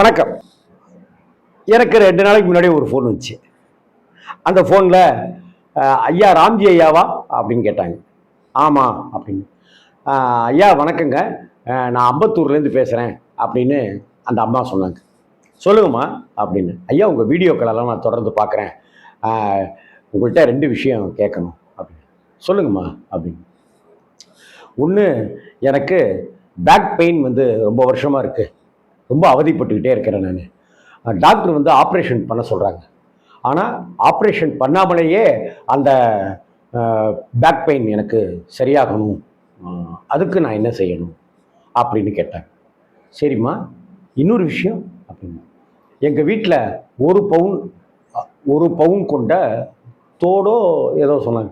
வணக்கம். எனக்கு ரெண்டு நாளைக்கு முன்னாடி ஒரு ஃபோன் வந்துச்சு. அந்த ஃபோனில் ஐயா ராம்ஜி ஐயாவா? அப்படின்னு கேட்டாங்க. ஆமாம் அப்படின்னு. ஐயா வணக்கங்க. நான் அம்பத்தூர்லேருந்து பேசுகிறேன் அப்படின்னு அந்த அம்மா சொன்னாங்க. சொல்லுங்கம்மா அப்படின்னு. ஐயா உங்கள் வீடியோக்களெல்லாம் நான் தொடர்ந்து பார்க்குறேன். உங்கள்கிட்ட ரெண்டு விஷயம் கேட்கணும் அப்படின்னு. சொல்லுங்கம்மா அப்படின்னு. ஒன்று எனக்கு பேக் பெயின் வந்து ரொம்ப வருஷமாக இருக்குது ரொம்ப அவதிப்பட்டுக்கிட்டே இருக்கிறேன் நான். டாக்டர் வந்து ஆப்ரேஷன் பண்ண சொல்கிறாங்க ஆனால் ஆப்ரேஷன் பண்ணாமலேயே அந்த பேக் பெயின் எனக்கு சரியாகணும். அதுக்கு நான் என்ன செய்யணும்? அப்படின்னு கேட்டேன் சரிம்மா இன்னொரு விஷயம் அப்படின்னு எங்கள் வீட்டில் ஒரு பவுன் ஒரு பவுன் கொண்ட தோடோ ஏதோ சொன்னாங்க.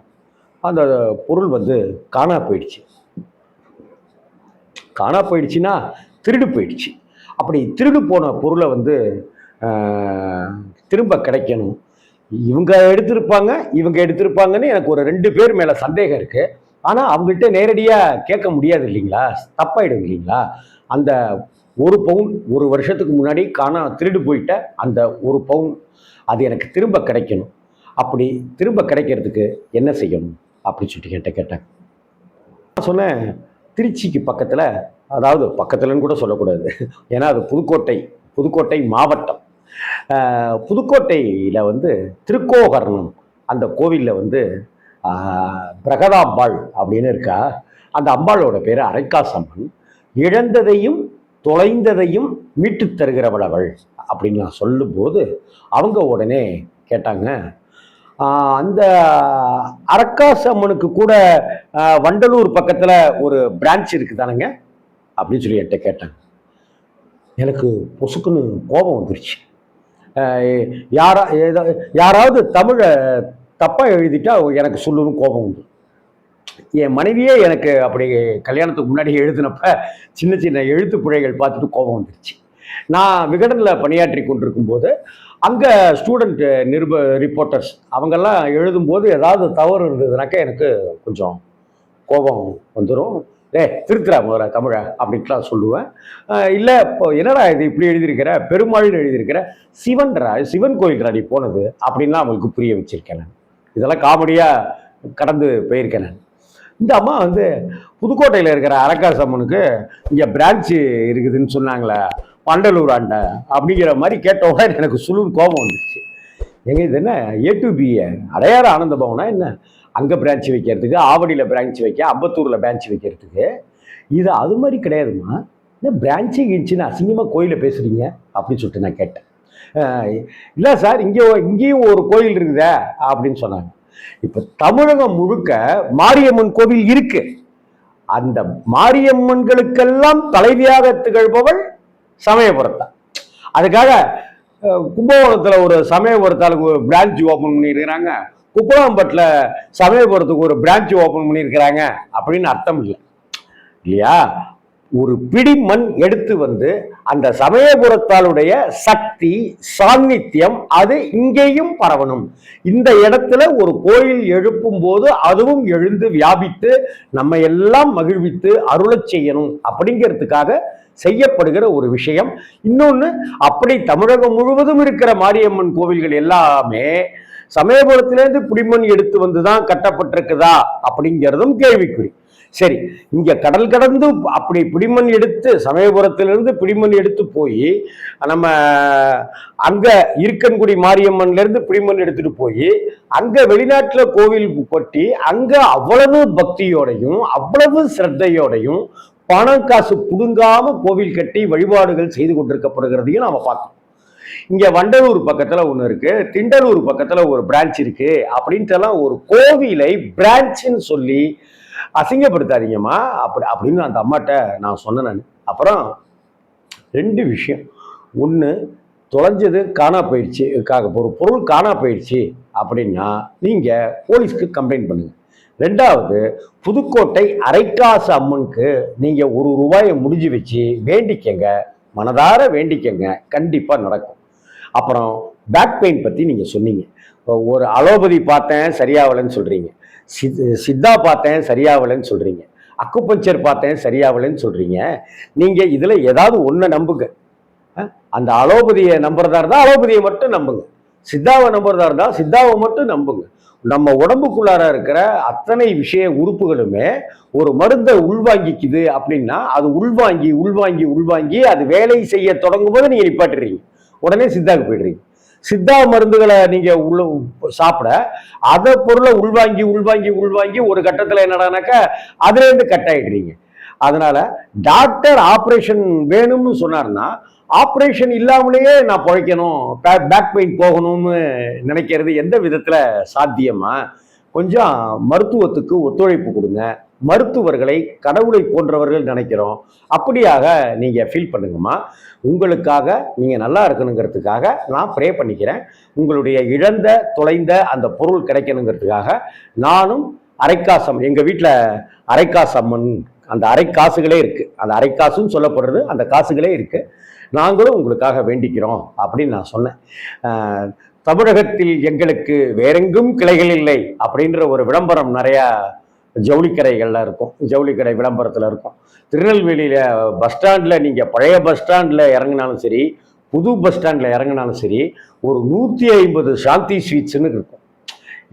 அந்த பொருள் வந்து காணா போயிடுச்சு. காணா போயிடுச்சுன்னா திருடு போயிடுச்சு. அப்படி திருடு போன பொருளை வந்து திரும்ப கிடைக்கணும். இவங்க எடுத்திருப்பாங்க இவங்க எடுத்திருப்பாங்கன்னு எனக்கு ஒரு ரெண்டு பேர் மேலே சந்தேகம் இருக்குது ஆனால் அவங்கள்ட்ட நேரடியாக கேட்க முடியாது இல்லைங்களா? தப்பாயிடும் இல்லைங்களா? அந்த ஒரு பவுன் ஒரு வருஷத்துக்கு முன்னாடி காணா திருடு போயிட்ட அந்த ஒரு பவுன் அது எனக்கு திரும்ப கிடைக்கணும். அப்படி திரும்ப கிடைக்கிறதுக்கு என்ன செய்யணும்? அப்படின்னு சொல்லிட்டு என்கிட்ட கேட்டேன். நான் சொன்னேன் திருச்சிக்கு பக்கத்தில் அதாவது பக்கத்துலன்னு கூட சொல்லக்கூடாது. ஏன்னா அது புதுக்கோட்டை புதுக்கோட்டை மாவட்டம். புதுக்கோட்டையில் வந்து திருக்கோகர்ணம் அந்த கோவிலில் வந்து பிரகதாம்பாள் அப்படின்னு இருக்கா? அந்த அம்பாளோட பேர் அரைக்காசம்மன். இழந்ததையும் தொலைந்ததையும் மீட்டுத் தருகிறவள் அவள் அப்படின்னு நான் சொல்லும்போது அவங்க உடனே கேட்டாங்க அந்த அரக்காசு அம்மனுக்கு கூட வண்டலூர் பக்கத்தில் ஒரு பிரான்ச் இருக்குதானுங்க? அப்படின்னு சொல்லி என்கிட்ட கேட்டாங்க. எனக்கு பொசுக்குன்னு கோபம் வந்துருச்சு. யாரா ஏதோ யாராவது தமிழை தப்பாக எழுதிட்டா எனக்கு சொல்லணும் கோபம் உண்டு. என் மனைவியே எனக்கு அப்படி கல்யாணத்துக்கு முன்னாடி எழுதினப்ப சின்ன சின்ன எழுத்து பிழைகள் பார்த்துட்டு கோபம் வந்துருச்சு. நான் விகடனில் பணியாற்றி கொண்டிருக்கும் போது அங்கே ஸ்டூடெண்ட் நிருப ரிப்போர்ட்டர்ஸ் அவங்கெல்லாம் எழுதும்போது ஏதாவது தவறு இருந்ததுனாக்கா எனக்கு கொஞ்சம் கோபம் வந்துடும் ஏ திருக்குறா முதல்ல தமிழை அப்படின்ட்டுலாம் சொல்லுவேன். இல்லை இப்போ என்னடா இது இப்படி எழுதியிருக்கிற? பெருமாள்னு எழுதியிருக்கிற? சிவன்ரா சிவன் கோயில்ரா நீ போனது? அப்படின்லாம் அவங்களுக்கு புரிய வச்சிருக்கேன் நான். இதெல்லாம் காமெடியாக கடந்து போயிருக்கேன் நான். இந்த அம்மா வந்து புதுக்கோட்டையில் இருக்கிற அரக்காசம்மனுக்கு இங்கே பிரான்ச்சு இருக்குதுன்னு சொன்னாங்களே பண்டலூர் ஆண்ட அப்படிங்கிற மாதிரி கேட்ட உடனே எனக்கு சுழுன்னு கோபம் வந்துச்சு எங்க இது என்ன? ஏ டு பி அடையாள ஆனந்த பவனா என்ன? அங்கே பிரான்ச் வைக்கிறதுக்கு ஆவடியில் பிரான்ச் வைக்க அம்பத்தூரில் பிரான்ச் வைக்கிறதுக்கு. இது அது மாதிரி கிடையாதுமா என்ன பிரான்ச்சு கிஞ்சின்னு அசிங்கமாக கோயிலில் பேசுகிறீங்க அப்படின்னு சொல்லிட்டு நான் கேட்டேன். இல்லை சார் இங்கே இங்கேயும் ஒரு கோயில் இருக்குதே அப்படின்னு சொன்னாங்க. இப்போ தமிழகம் முழுக்க மாரியம்மன் கோவில் இருக்கு. அந்த மாரியம்மன்களுக்கெல்லாம் தலைவியாக திகழ்பவள் சமயபுரத்தான் அதுக்காக கும்பகோணத்தில் ஒரு சமயபுரத்தாளுக்கு ஒரு பிரான்ச் ஓப்பன் பண்ணியிருக்கிறாங்க. குப்பலாம்பட்டில் சமயபுரத்துக்கு ஒரு பிரான்ச் ஓப்பன் பண்ணியிருக்கிறாங்க அப்படின்னு அர்த்தம் இல்லை. இல்லையா? ஒரு பிடி மண் எடுத்து வந்து அந்த சமயபுரத்தாளுடைய சக்தி சாநித்தியம் அது இங்கேயும் பரவணும். இந்த இடத்துல ஒரு கோயில் எழுப்பும் போது அதுவும் எழுந்து வியாபித்து நம்ம எல்லாம் மகிழ்வித்து அருளச் செய்யணும் அப்படிங்கிறதுக்காக செய்யப்படுகிற ஒரு விஷயம். இன்னொன்று அப்படி தமிழகம் முழுவதும் இருக்கிற மாரியம்மன் கோவில்கள் எல்லாமே சமயபுரத்திலேருந்து பிடிமண் எடுத்து வந்து தான் கட்டப்பட்டிருக்குதா அப்படிங்கிறதும் கேள்விக்குறி. சரி இங்க கடல் கடந்து அப்படி பிடிமண் எடுத்து சமயபுரத்திலிருந்து பிடிமண் எடுத்து போய் நம்ம அங்க இருக்கன்குடி மாரியம்மன்ல இருந்து பிடிமண் எடுத்துட்டு போய் அங்க வெளிநாட்டுல கோவில் கொட்டி அங்க அவ்வளவு பக்தியோடையும் அவ்வளவு சிரத்தையோடையும் பணம் காசு புடுங்காம கோவில் கட்டி வழிபாடுகள் செய்து கொண்டிருக்கப்படுகிறதையும் நாம பார்த்தோம் இங்க வண்டலூர் பக்கத்துல ஒண்ணு இருக்கு திண்டலூர் பக்கத்துல ஒரு பிரான்ச் இருக்கு அப்படின்ட்டு எல்லாம் ஒரு கோவிலை பிரான்ச்சுன்னு சொல்லி அசிங்கப்படுத்தாதீங்கம்மா. அப்படி அப்படின்னு அந்த அம்மாட்ட நான் சொன்னேன் நான். அப்புறம் ரெண்டு விஷயம். ஒன்று தொலைஞ்சது காணா போயிடுச்சு ஒரு பொருள் காணா போயிடுச்சு அப்படின்னா நீங்கள் போலீஸ்க்கு கம்ப்ளைண்ட் பண்ணுங்கள் ரெண்டாவது புதுக்கோட்டை அரைக்காசு அம்மனுக்கு நீங்கள் ஒரு ரூபாயை முடிஞ்சு வச்சு வேண்டிக்கங்க. மனதார வேண்டிக்கங்க. கண்டிப்பாக நடக்கும். அப்புறம் பேக் பெயின் பற்றி நீங்கள் சொன்னீங்க. இப்போ ஒரு அலோபதி பார்த்தேன் சரியாகலைன்னு சொல்கிறீங்க சித் சித்தா பார்த்தேன் சரியாகலைன்னு சொல்கிறீங்க அக்குபஞ்சர் பார்த்தேன் சரியாகலைன்னு சொல்கிறீங்க நீங்கள் இதில் ஏதாவது ஒன்றை நம்புங்க. அந்த அலோபதியை நம்புறதா இருந்தால் அலோபதியை மட்டும் நம்புங்க. சித்தாவை நம்புறதா இருந்தால் சித்தாவை மட்டும் நம்புங்க. நம்ம உடம்புக்குள்ளார இருக்கிற அத்தனை விஷய உறுப்புகளுமே ஒரு மருந்தை உள்வாங்கிக்குது அப்படின்னா அது உள்வாங்கி உள்வாங்கி உள்வாங்கி அது வேலை செய்ய தொடங்கும் போது நீங்க நிப்பாட்டுறீங்க உடனே சித்தாக்கு போயிடுறீங்க. சித்தா மருந்துகளை நீங்க உள்ள சாப்பிட அதை பொருளை உள்வாங்கி உள்வாங்கி உள்வாங்கி ஒரு கட்டத்துல என்னடானாக்கா அதுல இருந்து கட் ஆயிடுறீங்க. அதனால டாக்டர் ஆப்ரேஷன் வேணும்னு சொன்னார்னா ஆப்ரேஷன் இல்லாமலேயே நான் பிழைக்கணும் பேக் பெயின் போகணும்னு நினைக்கிறது எந்த விதத்தில் சாத்தியமா கொஞ்சம் மருத்துவத்துக்கு ஒத்துழைப்பு கொடுங்க. மருத்துவர்களை கடவுளை போன்றவர்கள் நினைக்கிறோம். அப்படியாக நீங்கள் ஃபீல் பண்ணுங்கம்மா. உங்களுக்காக நீங்கள் நல்லா இருக்கணுங்கிறதுக்காக நான் ப்ரே பண்ணிக்கிறேன். உங்களுடைய இழந்த தொலைந்த அந்த பொருள் கிடைக்கணுங்கிறதுக்காக நானும் அரைக்காசம் எங்கள் வீட்டில் அரைக்காசம்மன் அந்த அரை காசுகளே இருக்கு. அந்த அரை காசுன்னு சொல்லப்படுறது அந்த காசுகளே இருக்கு. நாங்களும் உங்களுக்காக வேண்டிக்கிறோம் அப்படின்னு நான் சொன்னேன். தமிழகத்தில் எங்களுக்கு வேறெங்கும் கிளைகள் இல்லை அப்படின்ற ஒரு விளம்பரம் நிறையா ஜவுளிக்கடைகளில் இருக்கும். ஜவுளிக்கடை விளம்பரத்தில் இருக்கும். திருநெல்வேலியில் பஸ் ஸ்டாண்டில் நீங்கள் பழைய பஸ் ஸ்டாண்டில் இறங்குனாலும் சரி புது பஸ் ஸ்டாண்டில் இறங்குனாலும் சரி ஒரு நூற்றி ஐம்பது சாந்தி ஸ்வீட்ஸ்னு இருக்கும்.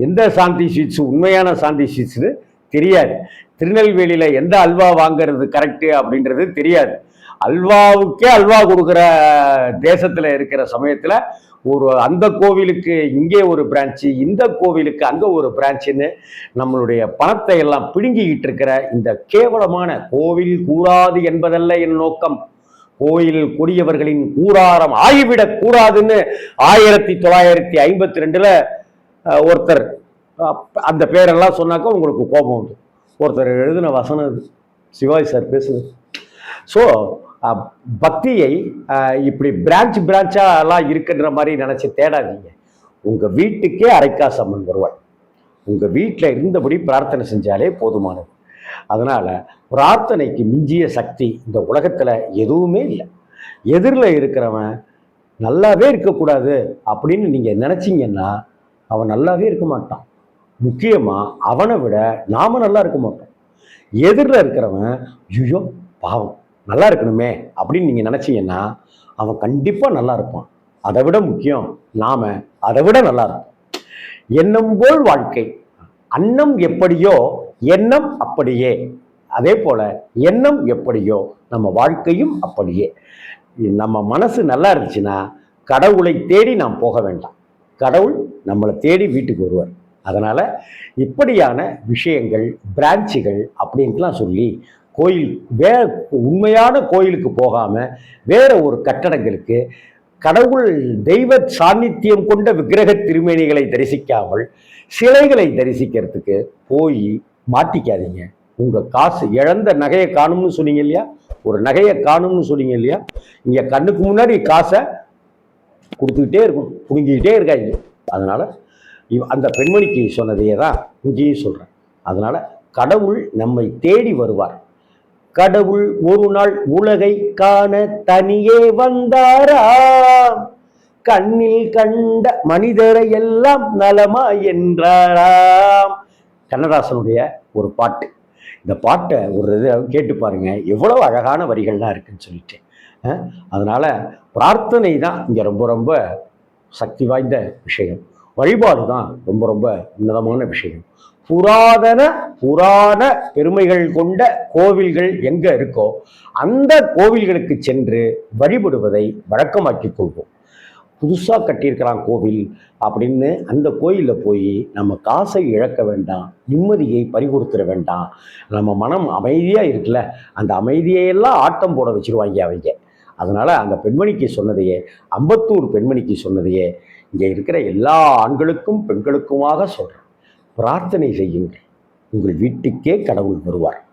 எந்த சாந்தி ஸ்வீட்ஸு? உண்மையான சாந்தி ஸ்வீட்ஸ்னு தெரியாது. திருநெல்வேலியில் எந்த அல்வா வாங்குறது கரெக்டு அப்படின்றது தெரியாது. அல்வாவுக்கே அல்வா கொடுக்குற தேசத்தில் இருக்கிற சமயத்தில் ஒரு அந்த கோவிலுக்கு இங்கே ஒரு பிரான்ச்சு இந்த கோவிலுக்கு அங்கே ஒரு பிரான்ச்சுன்னு நம்மளுடைய பணத்தை எல்லாம் பிடுங்கிக்கிட்டு இருக்கிற இந்த கேவலமான கோவில் கூடாது என்பதல்ல என் நோக்கம். கோயில் கொடியவர்களின் கூடாரம் ஆகிவிடக் கூடாதுன்னு ஆயிரத்தி தொள்ளாயிரத்தி ஐம்பத்தி ரெண்டுல ஒருத்தர் அந்த பேரெல்லாம் சொன்னாக்கா உங்களுக்கு கோபம் வந்து ஒருத்தர் எழுதின வசனம் இது சிவாஜி சார் பேசுது. ஸோ பக்தியை இப்படி பிரான்ச் பிரான்ச்சாலாம் இருக்குன்ற மாதிரி நினச்சி தேடாதீங்க. உங்கள் வீட்டுக்கே அரைக்காசம்மன் வருவாள். உங்கள் வீட்டில் இருந்தபடி பிரார்த்தனை செஞ்சாலே போதுமானது. அதனால் பிரார்த்தனைக்கு மிஞ்சிய சக்தி இந்த உலகத்தில் எதுவுமே இல்லை. எதிரில் இருக்கிறவன் நல்லாவே இருக்கக்கூடாது அப்படின்னு நீங்கள் நினச்சிங்கன்னா அவன் நல்லாவே இருக்க மாட்டான். முக்கியமாக அவனை விட நாம் நல்லா இருக்க மாட்டோம். எதிரில் இருக்கிறவன் ஐயோ பாவம் நல்லா இருக்கணுமே அப்படின்னு நீங்கள் நினச்சிங்கன்னா அவன் கண்டிப்பாக நல்லா இருப்பான். அதை விட முக்கியம் நாம் அதை விட நல்லா இருப்போம் எண்ணம் போல் வாழ்க்கை. அன்னம் எப்படியோ எண்ணம் அப்படியே. அதே போல் எண்ணம் எப்படியோ நம்ம வாழ்க்கையும் அப்படியே. நம்ம மனசு நல்லா இருந்துச்சுன்னா கடவுளை தேடி நாம் போக வேண்டாம். கடவுள் நம்மளை தேடி வீட்டுக்கு வருவார். அதனால் இப்படியான விஷயங்கள் பிரான்ச்சுகள் அப்படின்ட்டுலாம் சொல்லி கோயில் வே உண்மையான கோயிலுக்கு போகாமல் வேறு ஒரு கட்டடங்களுக்கு கடவுள் தெய்வ சாநித்தியம் கொண்ட விக்கிரக திருமேனிகளை தரிசிக்காமல் சிலைகளை தரிசிக்கிறதுக்கு போய் மாட்டிக்காதீங்க. உங்கள் காசு இழந்த நகையை காணும்னு சொன்னீங்க இல்லையா? ஒரு நகையை காணும்னு சொன்னீங்க இல்லையா? இங்கே கண்ணுக்கு முன்னாடி காசை கொடுத்துக்கிட்டே இருக்கும் புடுங்கிக்கிட்டே இருக்காங்க அதனால் அந்த பெண்மணிக்கு சொன்னதையே தான் இங்கேயும் சொல்கிறேன் அதனால் கடவுள் நம்மை தேடி வருவார். கடவுள் ஒரு நாள் உலகை காண தனியே வந்தாராம் கண்ணில் கண்ட மனிதரை எல்லாம் நலமா என்றாராம். கண்ணதாசனுடைய ஒரு பாட்டு. இந்த பாட்டை ஒரு இது கேட்டு பாருங்க. எவ்வளோ அழகான வரிகள்லாம் இருக்குன்னு சொல்லிட்டு. அதனால் பிரார்த்தனை தான் இங்கே ரொம்ப ரொம்ப சக்தி வாய்ந்த விஷயம். வழிபாடு தான் ரொம்ப ரொம்ப உன்னதமான விஷயம். புராதன புராண பெருமைகள் கொண்ட கோவில்கள் எங்க இருக்கோ அந்த கோவில்களுக்கு சென்று வழிபடுவதை வழக்கமாக்கிக் கொள்வோம். புதுசாக கட்டியிருக்கிறான் கோவில் அப்படின்னு அந்த கோயிலில் போய் நம்ம காசை இழக்க வேண்டாம் நிம்மதியை பறிகொடுத்துட வேண்டாம். நம்ம மனம் அமைதியாக இருக்குல்ல அந்த அமைதியையெல்லாம் ஆட்டம் போட வச்சுருவாங்க அவங்க. அதனால் அந்த பெண்மணிக்கு சொன்னதையே அம்பத்தூர் பெண்மணிக்கு சொன்னதையே இங்கே இருக்கிற எல்லா ஆண்களுக்கும் பெண்களுக்குமாக சொல்கிறேன் பிரார்த்தனை செய்யுங்கள். உங்கள் வீட்டுக்கே கடவுள் வருவார்.